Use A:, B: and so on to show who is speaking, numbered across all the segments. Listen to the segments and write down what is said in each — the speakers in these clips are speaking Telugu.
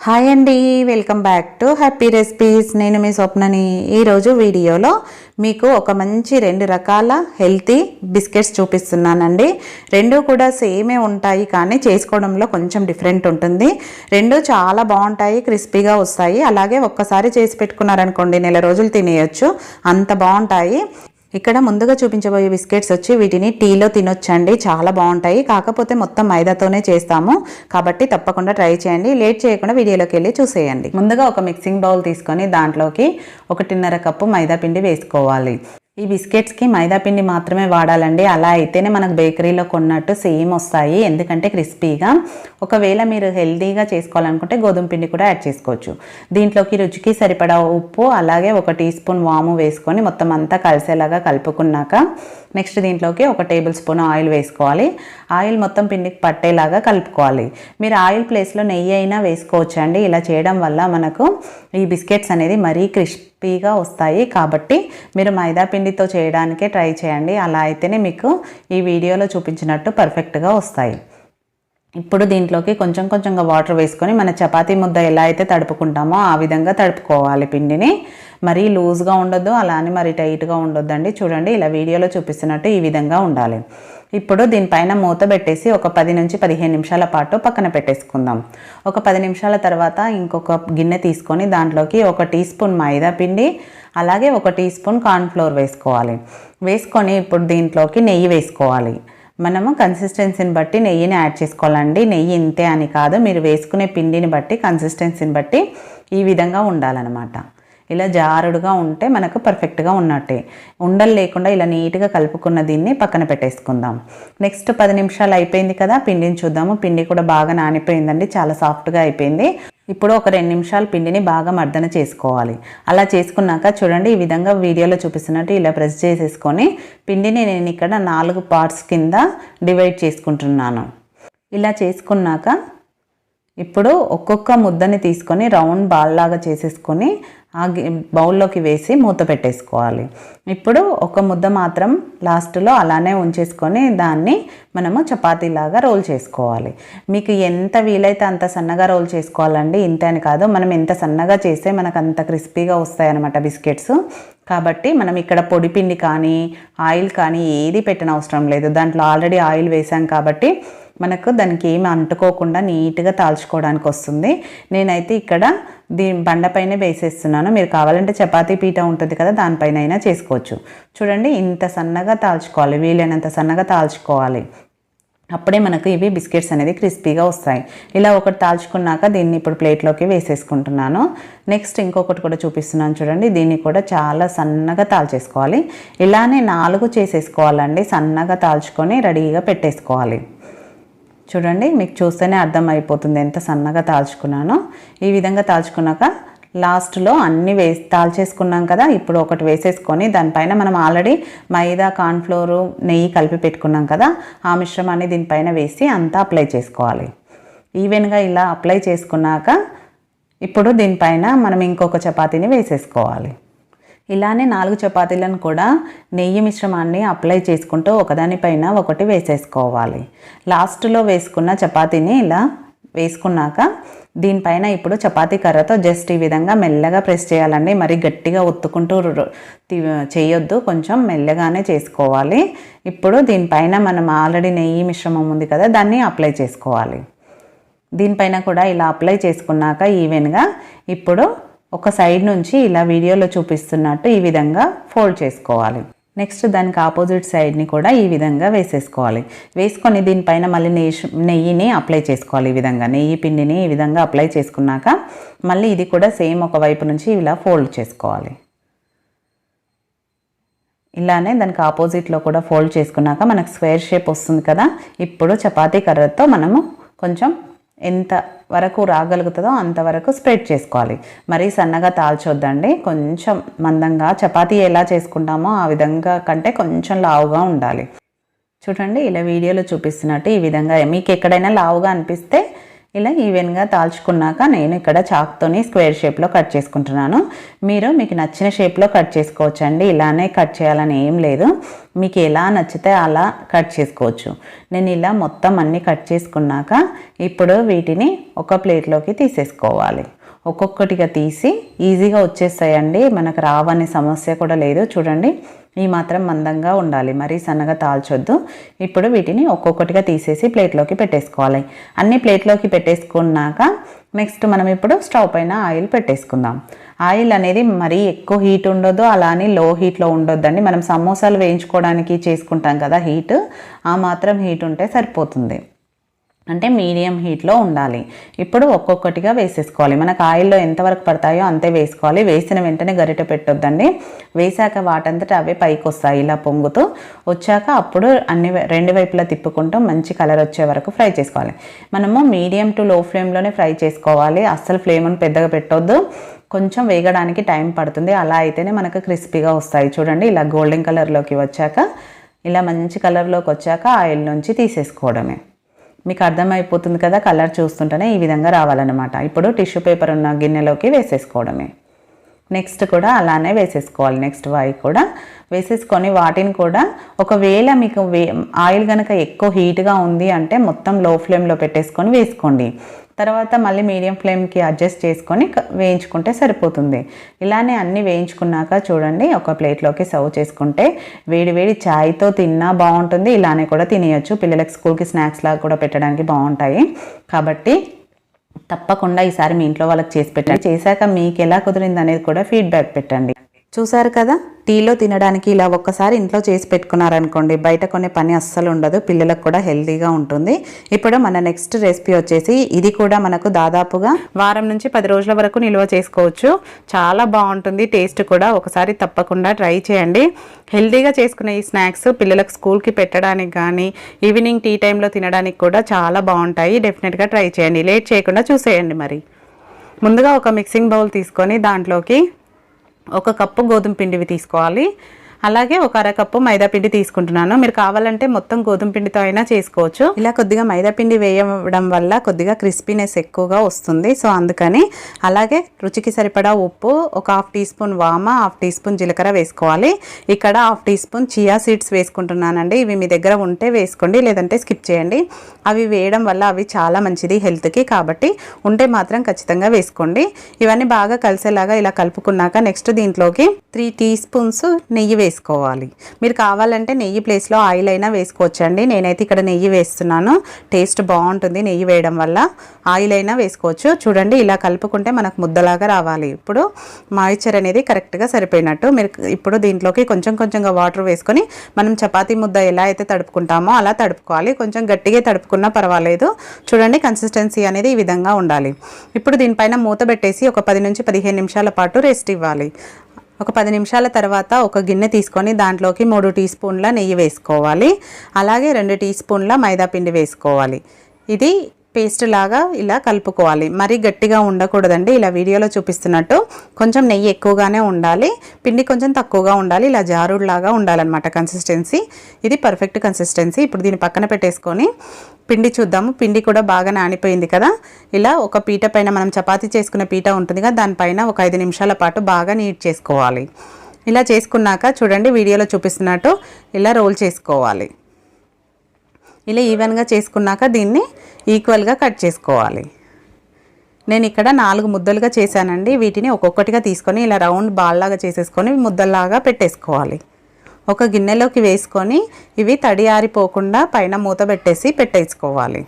A: హాయ్ అండి welcome back to happy recipes నేను మీ స్వప్నని ఈరోజు వీడియోలో మీకు ఒక మంచి రెండు రకాల హెల్తీ బిస్కెట్స్ చూపిస్తున్నానండి. రెండు కూడా సేమే ఉంటాయి కానీ చేసుకోవడంలో కొంచెం డిఫరెంట్ ఉంటుంది. రెండు చాలా బాగుంటాయి క్రిస్పీగా వస్తాయి. అలాగే ఒక్కసారి చేసి పెట్టుకున్నారనుకోండి నెల రోజులు తినేయచ్చు. అంత బాగుంటాయి. ఇక్కడ ముందుగా చూపించబోయే బిస్కెట్స్ వచ్చి వీటిని టీలో తినొచ్చండి. చాలా బాగుంటాయి. కాకపోతే మొత్తం మైదాతోనే చేస్తాము. కాబట్టి తప్పకుండా ట్రై చేయండి. లేట్ చేయకుండా వీడియోలోకి వెళ్ళి చూసేయండి. ముందుగా ఒక మిక్సింగ్ బౌల్ తీసుకొని దాంట్లోకి ఒకటిన్నర కప్పు మైదా పిండి వేసుకోవాలి. ఈ బిస్కెట్స్కి మైదా పిండి మాత్రమే వాడాలండి. అలా అయితేనే మనకు బేకరీలో కొన్నట్టు సేమ్ వస్తాయి. ఎందుకంటే క్రిస్పీగా ఒకవేళ మీరు హెల్తీగా చేసుకోవాలనుకుంటే గోధుమ పిండి కూడా యాడ్ చేసుకోవచ్చు. దీంట్లోకి రుచికి సరిపడా ఉప్పు అలాగే ఒక టీ స్పూన్ వాము వేసుకొని మొత్తం అంతా కలిసేలాగా కలుపుకున్నాక నెక్స్ట్ దీంట్లోకి ఒక టేబుల్ స్పూన్ ఆయిల్ వేసుకోవాలి. ఆయిల్ మొత్తం పిండికి పట్టేలాగా కలుపుకోవాలి. మీరు ఆయిల్ ప్లేస్లో నెయ్యి అయినా వేసుకోవచ్చండి. ఇలా చేయడం వల్ల మనకు ఈ బిస్కెట్స్ అనేది మరీ క్రిస్పీగా వస్తాయి. కాబట్టి మీరు మైదా పిండితో చేయడానికే ట్రై చేయండి. అలా అయితేనే మీకు ఈ వీడియోలో చూపించినట్టు పర్ఫెక్ట్గా వస్తాయి. ఇప్పుడు దీంట్లోకి కొంచెం కొంచెంగా వాటర్ వేసుకొని మన చపాతీ ముద్ద ఎలా అయితే తడుపుకుంటామో ఆ విధంగా తడుపుకోవాలి పిండిని. మరీ లూజ్గా ఉండొద్దు అలానే మరీ టైట్గా ఉండొద్దండి. చూడండి ఇలా వీడియోలో చూపిస్తున్నట్టు ఈ విధంగా ఉండాలి. ఇప్పుడు దీనిపైన మూత పెట్టేసి ఒక పది నుంచి పదిహేను నిమిషాల పాటు పక్కన పెట్టేసుకుందాం. ఒక పది నిమిషాల తర్వాత ఇంకొక గిన్నె తీసుకొని దాంట్లోకి ఒక టీ స్పూన్ మైదా పిండి అలాగే ఒక టీ స్పూన్ కార్న్ఫ్లోర్ వేసుకోవాలి. వేసుకొని ఇప్పుడు దీంట్లోకి నెయ్యి వేసుకోవాలి. మనము కన్సిస్టెన్సీని బట్టి నెయ్యిని యాడ్ చేసుకోవాలండి. నెయ్యి ఇంతే అని కాదు మీరు వేసుకునే పిండిని బట్టి కన్సిస్టెన్సీని బట్టి ఈ విధంగా ఉండాలన్నమాట. ఇలా జారుడుగా ఉంటే మనకు పర్ఫెక్ట్గా ఉన్నట్టే. ఉండలు లేకుండా ఇలా నీట్గా కలుపుకున్న దీన్ని పక్కన పెట్టేసుకుందాం. నెక్స్ట్ పది నిమిషాలు అయిపోయింది కదా పిండిని చూద్దాము. పిండి కూడా బాగా నానిపోయిందండి చాలా సాఫ్ట్గా అయిపోయింది. ఇప్పుడు ఒక రెండు నిమిషాలు పిండిని బాగా మర్దన చేసుకోవాలి. అలా చేసుకున్నాక చూడండి ఈ విధంగా వీడియోలో చూపిస్తున్నట్టు ఇలా ప్రెస్ చేసేసుకొని పిండిని నేను ఇక్కడ నాలుగు పార్ట్స్ కింద డివైడ్ చేసుకుంటున్నాను. ఇలా చేసుకున్నాక ఇప్పుడు ఒక్కొక్క ముద్దని తీసుకొని రౌండ్ బాల్ లాగా చేసేసుకొని ఆ బౌల్లోకి వేసి మూత పెట్టేసుకోవాలి. ఇప్పుడు ఒక ముద్ద మాత్రం లాస్ట్లో అలానే ఉంచేసుకొని దాన్ని మనము చపాతీలాగా రోల్ చేసుకోవాలి. మీకు ఎంత వీలైతే అంత సన్నగా రోల్ చేసుకోవాలండి ఇంత అని కాదు మనం ఎంత సన్నగా చేస్తే మనకు అంత క్రిస్పీగా వస్తాయన్నమాట బిస్కెట్స్. కాబట్టి మనం ఇక్కడ పొడిపిండి కానీ ఆయిల్ కానీ ఏది పెట్టిన అవసరం లేదు. దాంట్లో ఆల్రెడీ ఆయిల్ వేసాం కాబట్టి మనకు దానికి ఏమి అంటుకోకుండా నీట్గా తాల్చుకోవడానికి వస్తుంది. నేనైతే ఇక్కడ దీని బండపైనే వేసేస్తున్నాను. మీరు కావాలంటే చపాతీ పీట ఉంటుంది కదా దానిపైన అయినా చేసుకోవచ్చు. చూడండి ఇంత సన్నగా తాల్చుకోవాలి వీలైనంత సన్నగా తాల్చుకోవాలి. అప్పుడే మనకు ఇవి బిస్కెట్స్ అనేది క్రిస్పీగా వస్తాయి. ఇలా ఒకటి తాల్చుకున్నాక దీన్ని ఇప్పుడు ప్లేట్లోకి వేసేసుకుంటున్నాను. నెక్స్ట్ ఇంకొకటి కూడా చూపిస్తున్నాను చూడండి దీన్ని కూడా చాలా సన్నగా తాల్చేసుకోవాలి. ఇలానే నాలుగు చేసేసుకోవాలండి సన్నగా తాల్చుకొని రెడీగా పెట్టేసుకోవాలి. చూడండి మీకు చూస్తేనే అర్థమైపోతుంది ఎంత సన్నగా తాల్చుకున్నానో. ఈ విధంగా తాల్చుకున్నాక లాస్ట్లో అన్నీ వేసి తాల్చేసుకున్నాం కదా ఇప్పుడు ఒకటి వేసేసుకొని దానిపైన మనం ఆల్రెడీ మైదా కార్న్ఫ్లోరు నెయ్యి కలిపి పెట్టుకున్నాం కదా ఆ మిశ్రమాన్ని దీనిపైన వేసి అంతా అప్లై చేసుకోవాలి. ఈవెన్గా ఇలా అప్లై చేసుకున్నాక ఇప్పుడు దీనిపైన మనం ఇంకొక చపాతీని వేసేసుకోవాలి. ఇలానే నాలుగు చపాతీలను కూడా నెయ్యి మిశ్రమాన్ని అప్లై చేసుకుంటూ ఒకదానిపైన ఒకటి వేసేసుకోవాలి. లాస్ట్లో వేసుకున్న చపాతీని ఇలా వేసుకున్నాక దీనిపైన ఇప్పుడు చపాతీ కర్రతో జస్ట్ ఈ విధంగా మెల్లగా ప్రెస్ చేయాలండి. మరి గట్టిగా ఒత్తుకుంటూ చేయొద్దు. కొంచెం మెల్లగానే చేసుకోవాలి. ఇప్పుడు దీనిపైన మనం ఆల్రెడీ నెయ్యి మిశ్రమం ఉంది కదా దాన్ని అప్లై చేసుకోవాలి. దీనిపైన కూడా ఇలా అప్లై చేసుకున్నాక ఈవెన్గా ఇప్పుడు ఒక సైడ్ నుంచి ఇలా వీడియోలో చూపిస్తున్నట్టు ఈ విధంగా ఫోల్డ్ చేసుకోవాలి. నెక్స్ట్ దానికి ఆపోజిట్ సైడ్ని కూడా ఈ విధంగా వేసేసుకోవాలి. వేసుకొని దీనిపైన మళ్ళీ నెయ్యి నెయ్యిని అప్లై చేసుకోవాలి ఈ విధంగా. నెయ్యి పిండిని ఈ విధంగా అప్లై చేసుకున్నాక మళ్ళీ ఇది కూడా సేమ్ ఒక వైపు నుంచి ఇలా ఫోల్డ్ చేసుకోవాలి. ఇలానే దానికి ఆపోజిట్లో కూడా ఫోల్డ్ చేసుకున్నాక మనకు స్క్వేర్ షేప్ వస్తుంది కదా. ఇప్పుడు చపాతీ కర్రతో మనము కొంచెం ఎంత వరకు రాగలుగుతుందో అంతవరకు స్ప్రెడ్ చేసుకోవాలి. మరీ సన్నగా తాల్చొద్దండి. కొంచెం మందంగా చపాతీ ఎలా చేసుకుంటామో ఆ విధంగా కంటే కొంచెం లావుగా ఉండాలి. చూడండి ఇలా వీడియోలో చూపిస్తున్నట్టు ఈ విధంగా. మీకు ఎక్కడైనా లావుగా అనిపిస్తే ఇలా ఈవెన్గా తాల్చుకున్నాక నేను ఇక్కడ చాక్తోని స్క్వేర్ షేప్లో కట్ చేసుకుంటున్నాను. మీరు మీకు నచ్చిన షేప్లో కట్ చేసుకోవచ్చు అండి ఇలానే కట్ చేయాలని ఏం లేదు. మీకు ఎలా నచ్చితే అలా కట్ చేసుకోవచ్చు. నేను ఇలా మొత్తం అన్నీ కట్ చేసుకున్నాక ఇప్పుడు వీటిని ఒక ప్లేట్లోకి తీసేసుకోవాలి. ఒక్కొక్కటిగా తీసి ఈజీగా వచ్చేస్తాయండి. మనకు రావని సమస్య కూడా లేదు. చూడండి. ఈ మాత్రం మందంగా ఉండాలి. మరీ సన్నగా తాల్చొద్దు. ఇప్పుడు వీటిని ఒక్కొక్కటిగా తీసేసి ప్లేట్లోకి పెట్టేసుకోవాలి. అన్ని ప్లేట్లోకి పెట్టేసుకున్నాక నెక్స్ట్ మనం ఇప్పుడు స్టవ్ పైన ఆయిల్ పెట్టేసుకుందాం. ఆయిల్ అనేది మరీ ఎక్కువ హీట్ ఉండదు అలా అని లో హీట్లో ఉండొద్దండి. మనం సమోసాలు వేయించుకోవడానికి చేసుకుంటాం కదా హీట్. ఆ మాత్రం హీట్ ఉంటే సరిపోతుంది. అంటే మీడియం హీట్లో ఉండాలి. ఇప్పుడు ఒక్కొక్కటిగా వేసేసుకోవాలి. మనకు ఆయిల్లో ఎంతవరకు పడతాయో అంతే వేసుకోవాలి. వేసిన వెంటనే గరిటె పెట్టొద్దండి. వేసాక వాటంతట అవే పైకి వస్తాయి ఇలా పొంగుతూ. వచ్చాక అప్పుడు అన్ని రెండు వైపులా తిప్పుకుంటూ మంచి కలర్ వచ్చే వరకు ఫ్రై చేసుకోవాలి. మనము మీడియం టు లో ఫ్లేమ్లోనే ఫ్రై చేసుకోవాలి. అస్సలు ఫ్లేమ్ని పెద్దగా పెట్టొద్దు. కొంచెం వేగడానికి టైం పడుతుంది. అలా అయితేనే మనకు క్రిస్పీగా వస్తాయి. చూడండి ఇలా గోల్డెన్ కలర్లోకి వచ్చాక ఇలా మంచి కలర్లోకి వచ్చాక ఆయిల్ నుంచి తీసేసుకోవడమే. మీకు అర్థమైపోతుంది కదా కలర్ చూస్తుంటేనే ఈ విధంగా రావాలన్నమాట. ఇప్పుడు టిష్యూ పేపర్ ఉన్న గిన్నెలోకి వేసేసుకోవడమే. నెక్స్ట్ కూడా అలానే వేసేసుకోవాలి. నెక్స్ట్ వాయి కూడా వేసేసుకొని వాటిని కూడా ఒకవేళ మీకు వే ఆయిల్ కనుక ఎక్కువ హీట్గా ఉంది అంటే మొత్తం లో ఫ్లేమ్లో పెట్టేసుకొని వేసుకోండి. తర్వాత మళ్ళీ మీడియం ఫ్లేమ్కి అడ్జస్ట్ చేసుకొని వేయించుకుంటే సరిపోతుంది. ఇలానే అన్నీ వేయించుకున్నాక చూడండి ఒక ప్లేట్లోకి సర్వ్ చేసుకుంటే వేడి వేడి ఛాయ్తో తిన్నా బాగుంటుంది. ఇలానే కూడా తినేయచ్చు. పిల్లలకి స్కూల్కి స్నాక్స్ లాగా కూడా పెట్టడానికి బాగుంటాయి. కాబట్టి తప్పకుండా ఈసారి మీ ఇంట్లో వాళ్ళకి చేసి పెట్టండి. చేశాక మీకు ఎలా కుదిరింది అనేది కూడా ఫీడ్బ్యాక్ పెట్టండి. చూసారు కదా? టీలో తినడానికి ఇలా ఒక్కసారి ఇంట్లో చేసి పెట్టుకున్నారనుకోండి బయట కొనే పని అస్సలు ఉండదు పిల్లలకు కూడా హెల్తీగా ఉంటుంది. ఇప్పుడు మన నెక్స్ట్ రెసిపీ వచ్చేసి ఇది కూడా మనకు దాదాపుగా వారం నుంచి పది రోజుల వరకు నిల్వ చేసుకోవచ్చు. చాలా బాగుంటుంది టేస్ట్ కూడా ఒకసారి తప్పకుండా ట్రై చేయండి. హెల్తీగా చేసుకునే ఈ స్నాక్స్ పిల్లలకు స్కూల్కి పెట్టడానికి కానీ ఈవినింగ్ టీ టైంలో తినడానికి కూడా చాలా బాగుంటాయి. డెఫినెట్గా ట్రై చేయండి. లేట్ చేయకుండా చూసేయండి మరి. ముందుగా ఒక మిక్సింగ్ బౌల్ తీసుకొని దాంట్లోకి ఒక కప్పు గోధుమ పిండివి తీసుకోవాలి. అలాగే ఒక అరకప్పు మైదాపిండి తీసుకుంటున్నాను. మీరు కావాలంటే మొత్తం గోధుమ పిండితో అయినా చేసుకోవచ్చు. ఇలా కొద్దిగా మైదాపిండి వేయడం వల్ల కొద్దిగా క్రిస్పీనెస్ ఎక్కువగా వస్తుంది. సో అందుకని అలాగే రుచికి సరిపడా ఉప్పు ఒక హాఫ్ టీ స్పూన్ వామ హాఫ్ టీ స్పూన్ జీలకర్ర వేసుకోవాలి. ఇక్కడ half teaspoon chia seeds వేసుకుంటున్నానండి. ఇవి మీ దగ్గర ఉంటే వేసుకోండి లేదంటే స్కిప్ చేయండి. అవి వేయడం వల్ల అవి చాలా మంచిది హెల్త్కి. కాబట్టి ఉంటే మాత్రం ఖచ్చితంగా వేసుకోండి. ఇవన్నీ బాగా కలిసేలాగా ఇలా కలుపుకున్నాక నెక్స్ట్ దీంట్లోకి త్రీ టీ స్పూన్స్ నెయ్యి వేసుకోవాలి. మీరు కావాలంటే నెయ్యి ప్లేస్లో ఆయిల్ అయినా వేసుకోవచ్చండి. నేనైతే ఇక్కడ నెయ్యి వేస్తున్నాను. టేస్ట్ బాగుంటుంది నెయ్యి వేయడం వల్ల. ఆయిల్ అయినా వేసుకోవచ్చు. చూడండి ఇలా కలుపుకుంటే మనకు ముద్దలాగా రావాలి. ఇప్పుడు మాయిశ్చర్ అనేది కరెక్ట్గా సరిపోయినట్టు. మీరు ఇప్పుడు దీంట్లోకి కొంచెం కొంచెంగా వాటర్ వేసుకొని మనం చపాతీ ముద్ద ఎలా అయితే తడుపుకుంటామో అలా తడుపుకోవాలి. కొంచెం గట్టిగా తడుపుకున్నా పర్వాలేదు. చూడండి కన్సిస్టెన్సీ అనేది ఈ విధంగా ఉండాలి. ఇప్పుడు దీనిపైన మూత పెట్టేసి ఒక పది నుంచి పదిహేను నిమిషాల పాటు రెస్ట్ ఇవ్వాలి. ఒక పది నిమిషాల తర్వాత ఒక గిన్నె తీసుకొని దాంట్లోకి మూడు టీ స్పూన్ల నెయ్యి వేసుకోవాలి. అలాగే రెండు టీ స్పూన్ల మైదా పిండి వేసుకోవాలి. ఇది పేస్ట్ లాగా ఇలా కలుపుకోవాలి. మరీ గట్టిగా ఉండకూడదండి. ఇలా వీడియోలో చూపిస్తున్నట్టు కొంచెం నెయ్యి ఎక్కువగానే ఉండాలి. పిండి కొంచెం తక్కువగా ఉండాలి. ఇలా జారుడులాగా ఉండాలన్నమాట కన్సిస్టెన్సీ ఇది పర్ఫెక్ట్ కన్సిస్టెన్సీ ఇప్పుడు దీన్ని పక్కన పెట్టేసుకొని పిండి చూద్దాము. పిండి కూడా బాగా నానిపోయింది కదా. ఇలా ఒక పీట పైన మనం చపాతీ చేసుకునే పీట ఉంటుంది కదా. దానిపైన ఒక ఐదు నిమిషాల పాటు బాగా నీట్ చేసుకోవాలి. ఇలా చేసుకున్నాక చూడండి వీడియోలో చూపిస్తున్నట్టు ఇలా రోల్ చేసుకోవాలి. ఇలా ఈవెన్గా చేసుకున్నాక దీన్ని ఈక్వల్గా కట్ చేసుకోవాలి. నేను ఇక్కడ నాలుగు ముద్దలుగా చేశానండి. వీటిని ఒక్కొక్కటిగా తీసుకొని ఇలా రౌండ్ బాల్లాగా చేసేసుకొని ముద్దల్లాగా పెట్టేసుకోవాలి. ఒక గిన్నెలోకి వేసుకొని ఇవి తడి ఆరిపోకుండా పైన మూత పెట్టేసి పెట్టేసుకోవాలి.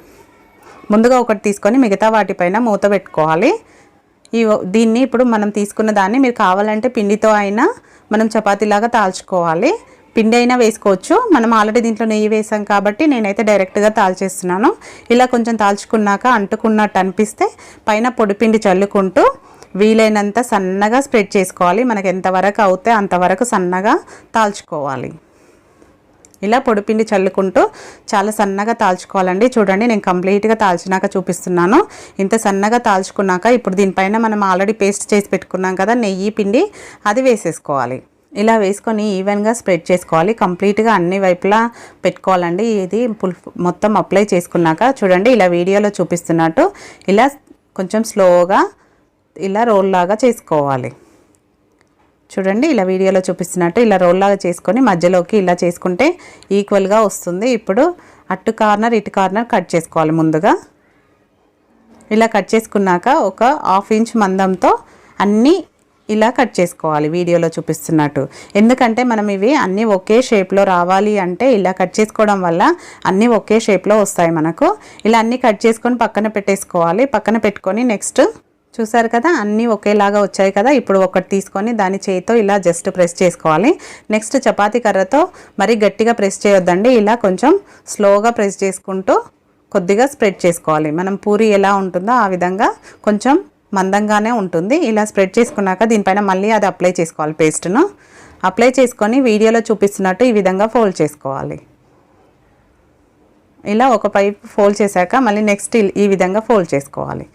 A: ముందుగా ఒకటి తీసుకొని మిగతా వాటిపైన మూత పెట్టుకోవాలి. ఈ దీన్ని ఇప్పుడు మనం తీసుకున్న దాన్ని మీరు కావాలంటే పిండితో అయినా మనం చపాతీలాగా తాల్చుకోవాలి. పిండి అయినా వేసుకోవచ్చు. మనం ఆల్రెడీ దీంట్లో నెయ్యి వేసాం కాబట్టి నేనైతే డైరెక్ట్గా తాల్చేస్తున్నాను. ఇలా కొంచెం తాల్చుకున్నాక అంటుకున్నట్టు అనిపిస్తే పైన పొడిపిండి చల్లుకుంటూ వీలైనంత సన్నగా స్ప్రెడ్ చేసుకోవాలి. మనకు ఎంతవరకు అవుతే అంతవరకు సన్నగా తాల్చుకోవాలి. ఇలా పొడిపిండి చల్లుకుంటూ చాలా సన్నగా తాల్చుకోవాలండి. చూడండి నేను కంప్లీట్గా తాల్చినాక చూపిస్తున్నాను. ఇంత సన్నగా తాల్చుకున్నాక ఇప్పుడు దీనిపైన మనం ఆల్రెడీ పేస్ట్ చేసి పెట్టుకున్నాం కదా నెయ్యి పిండి అది వేసేసుకోవాలి. ఇలా వేసుకొని ఈవెన్గా స్ప్రెడ్ చేసుకోవాలి. కంప్లీట్గా అన్ని వైపులా పెట్టుకోవాలండి. ఇది మొత్తం అప్లై చేసుకున్నాక చూడండి ఇలా వీడియోలో చూపిస్తున్నట్టు ఇలా కొంచెం స్లోగా ఇలా రోల్ లాగా చేసుకోవాలి. చూడండి ఇలా వీడియోలో చూపిస్తున్నట్టు ఇలా రోల్ లాగా చేసుకొని మధ్యలోకి ఇలా చేసుకుంటే ఈక్వల్గా వస్తుంది. ఇప్పుడు అటు కార్నర్ ఇటు కార్నర్ కట్ చేసుకోవాలి ముందుగా. ఇలా కట్ చేసుకున్నాక ఒక హాఫ్ ఇంచ్ మందంతో అన్నీ ఇలా కట్ చేసుకోవాలి వీడియోలో చూపిస్తున్నట్టు. ఎందుకంటే మనం ఇవి అన్నీ ఒకే షేప్లో రావాలి అంటే ఇలా కట్ చేసుకోవడం వల్ల అన్నీ ఒకే షేప్లో వస్తాయి మనకు. ఇలా అన్నీ కట్ చేసుకొని పక్కన పెట్టేసుకోవాలి. పక్కన పెట్టుకొని నెక్స్ట్ చూసారు కదా అన్నీ ఒకేలాగా వచ్చాయి కదా. ఇప్పుడు ఒకటి తీసుకొని దాని చేయితో ఇలా జస్ట్ ప్రెస్ చేసుకోవాలి. నెక్స్ట్ చపాతీ కర్రతో మరీ గట్టిగా ప్రెస్ చేయొద్దండి. ఇలా కొంచెం స్లోగా ప్రెస్ చేసుకుంటూ కొద్దిగా స్ప్రెడ్ చేసుకోవాలి. మనం పూరి ఎలా ఉంటుందో ఆ విధంగా కొంచెం మందంగానే ఉంటుంది. ఇలా స్ప్రెడ్ చేసుకున్నాక దీనిపైన మళ్ళీ అది అప్లై చేసుకోవాలి పేస్ట్ను. అప్లై చేసుకొని వీడియోలో చూపిస్తున్నట్టు ఈ విధంగా ఫోల్డ్ చేసుకోవాలి. ఇలా ఒక పైప్ ఫోల్డ్ చేశాక మళ్ళీ నెక్స్ట్ ఈ విధంగా ఫోల్డ్ చేసుకోవాలి.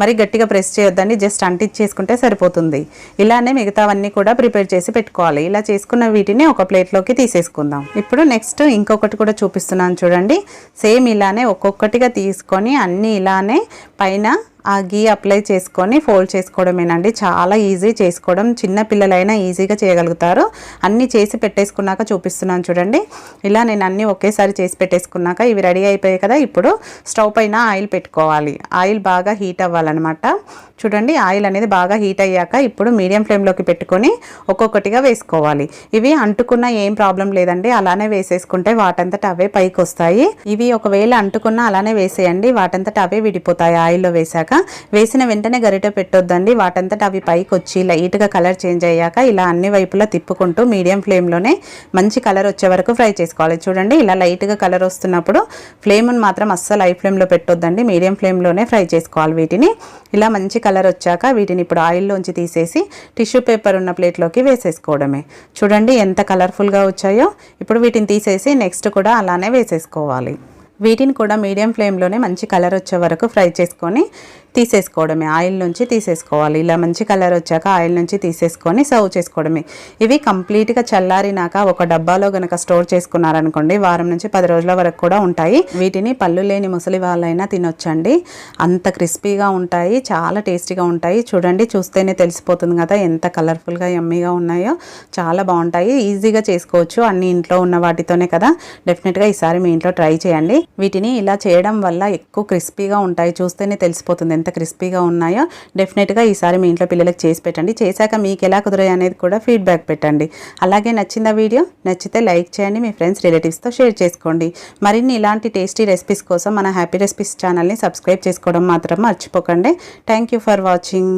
A: మరి గట్టిగా ప్రెస్ చేయొద్దండి జస్ట్ అంటించేసుకుంటే సరిపోతుంది. ఇలానే మిగతావన్నీ కూడా ప్రిపేర్ చేసి పెట్టుకోవాలి. ఇలా చేసుకున్న వీటిని ఒక ప్లేట్లోకి తీసేసుకుందాం. ఇప్పుడు నెక్స్ట్ ఇంకొకటి కూడా చూపిస్తున్నాను చూడండి. సేమ్ ఇలానే ఒక్కొక్కటిగా తీసుకొని అన్నీ ఇలానే పైన ఆ గీ అప్లై చేసుకొని ఫోల్డ్ చేసుకోవడమేనండి. చాలా ఈజీ చేసుకోవడం. చిన్న పిల్లలైనా ఈజీగా చేయగలుగుతారు. అన్నీ చేసి పెట్టేసుకున్నాక చూపిస్తున్నాను చూడండి. ఇలా నేను అన్నీ ఒకేసారి చేసి పెట్టేసుకున్నాక ఇవి రెడీ అయిపోయాయి కదా. ఇప్పుడు స్టవ్ పైన ఆయిల్ పెట్టుకోవాలి. ఆయిల్ బాగా హీట్ అవ్వాలన్నమాట. చూడండి ఆయిల్ అనేది బాగా హీట్ అయ్యాక ఇప్పుడు మీడియం ఫ్లేమ్లోకి పెట్టుకొని ఒక్కొక్కటిగా వేసుకోవాలి. ఇవి అంటుకున్న ఏం ప్రాబ్లం లేదండి. అలానే వేసేసుకుంటే వాటంతట అవే పైకి వస్తాయి ఇవి ఒకవేళ అంటుకున్న అలానే వేసేయండి. వాటంతట అవే విడిపోతాయి ఆయిల్లో వేసాక వేసిన వెంటనే గరిట పెట్టొద్దండి. వాటంతట అవి పైకి వచ్చి లైట్గా కలర్ చేంజ్ అయ్యాక ఇలా అన్ని వైపులా తిప్పుకుంటూ మీడియం ఫ్లేమ్లోనే మంచి కలర్ వచ్చే వరకు ఫ్రై చేసుకోవాలి. చూడండి ఇలా లైట్గా కలర్ వస్తున్నప్పుడు ఫ్లేమ్ని మాత్రం అస్సలు హై ఫ్లేమ్లో పెట్టొద్దండి. మీడియం ఫ్లేమ్లోనే ఫ్రై చేసుకోవాలి వీటిని. ఇలా మంచి కలర్ వచ్చాక వీటిని ఇప్పుడు ఆయిల్లోంచి తీసేసి టిష్యూ పేపర్ ఉన్న ప్లేట్లోకి వేసేసుకోవడమే. చూడండి ఎంత కలర్ఫుల్గా వచ్చాయో. ఇప్పుడు వీటిని తీసేసి నెక్స్ట్ కూడా అలానే వేసేసుకోవాలి. వీటిని కూడా మీడియం ఫ్లేమ్లోనే మంచి కలర్ వచ్చే వరకు ఫ్రై చేసుకొని తీసేసుకోవడమే. ఆయిల్ నుంచి తీసేసుకోవాలి. ఇలా మంచి కలర్ వచ్చాక ఆయిల్ నుంచి తీసేసుకొని సర్వ్ చేసుకోవడమే. ఇవి కంప్లీట్గా చల్లారినాక ఒక డబ్బాలో గనక స్టోర్ చేసుకున్నారనుకోండి వారం నుంచి పది రోజుల వరకు కూడా ఉంటాయి. వీటిని పళ్ళు లేని ముసలి వాళ్ళైనా తినొచ్చండి. అంత క్రిస్పీగా ఉంటాయి చాలా టేస్టీగా ఉంటాయి. చూడండి చూస్తేనే తెలిసిపోతుంది కదా ఎంత కలర్ఫుల్గా ఎమ్మీగా ఉన్నాయో. చాలా బాగుంటాయి. ఈజీగా చేసుకోవచ్చు. అన్ని ఇంట్లో ఉన్న వాటితోనే కదా. డెఫినెట్గా ఈసారి మీ ఇంట్లో ట్రై చేయండి. వీటిని ఇలా చేయడం వల్ల ఎక్కువ క్రిస్పీగా ఉంటాయి. చూస్తేనే తెలిసిపోతుంది. ఎంత క్రిస్పీగా ఉన్నాయో డెఫినెట్గా ఈసారి మీ ఇంట్లో పిల్లలకు చేసి పెట్టండి. చేశాక మీకు ఎలా కుదిరాయి అనేది కూడా ఫీడ్బ్యాక్ పెట్టండి. అలాగే నచ్చిందా వీడియో నచ్చితే లైక్ చేయండి మీ ఫ్రెండ్స్ రిలేటివ్స్తో షేర్ చేసుకోండి. మరిన్ని ఇలాంటి టేస్టీ రెసిపీస్ కోసం మన హ్యాపీ రెసిపీస్ ఛానల్ని సబ్స్క్రైబ్ చేసుకోవడం మాత్రం మర్చిపోకండి. Thank you for watching.